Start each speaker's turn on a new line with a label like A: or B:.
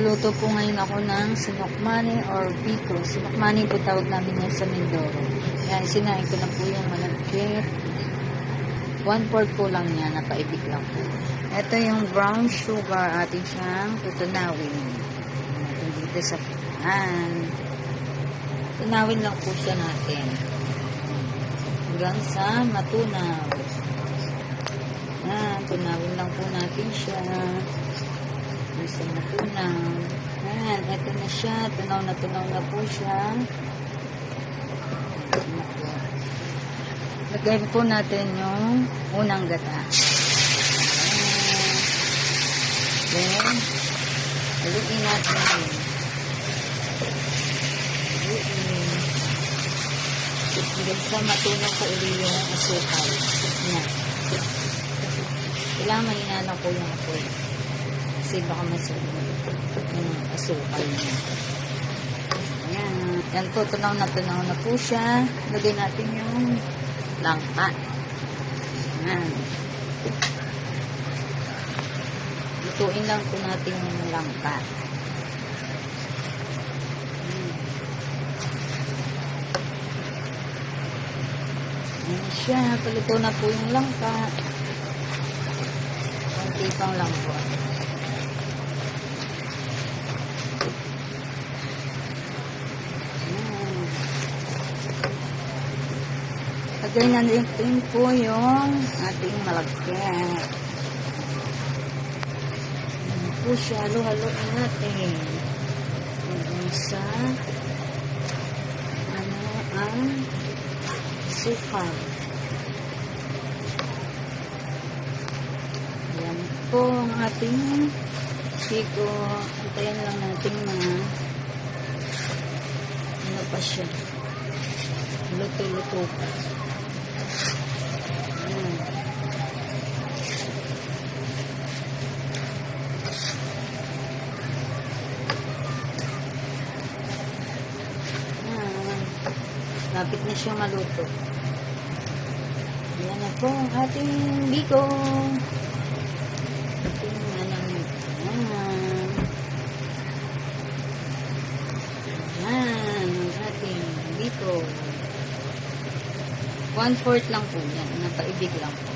A: Magluluto po ngayon ako ng sinokmani or biko. Sinokmani po tawag namin yan sa Mindoro. Yan, sinain ko na po yung malagkit. One fourth po lang niya, napaibig lang po. Ito yung brown sugar, ating siyang tutunawin. Natin dito sa pan. Tunawin lang po siya natin. Hanggang sa matunaw. Yan, tunawin lang po natin siya. Gusto na tunaw. Ayan, eto na siya. Tunaw na tunaw na po siya. Na po. Natin yung unang gata. Then, haluin natin yun. Haluin. Hanggang sa matunaw po uli yung asukal. Ayan. Kailangan mahina lang po yung apoy. Kasi baka masunog yung asukal niya. Ayan. Yan po, tunaw na tunaw na po siya. Lagay natin yung langka. Ayan. Lutuin lang po natin yung langka. Ayan. Ayan siya. Paluto na po yung langka. Konti pang lang po. Lagay na din po yung ating malagkit. Ayan po siya. Halo-haloin natin. Hanggang sa ano ang sukal. Ayan po ang ating siko. Antayin lang natin na ano pa siya. Luto-luto pa. Ayan. Ayan. Lapit na siya maluto. Ayan na po ang ating biko. Tingnan namin. Ayan. Ayan ang ating biko. One-fourth lang po yan. Napaibig lang po.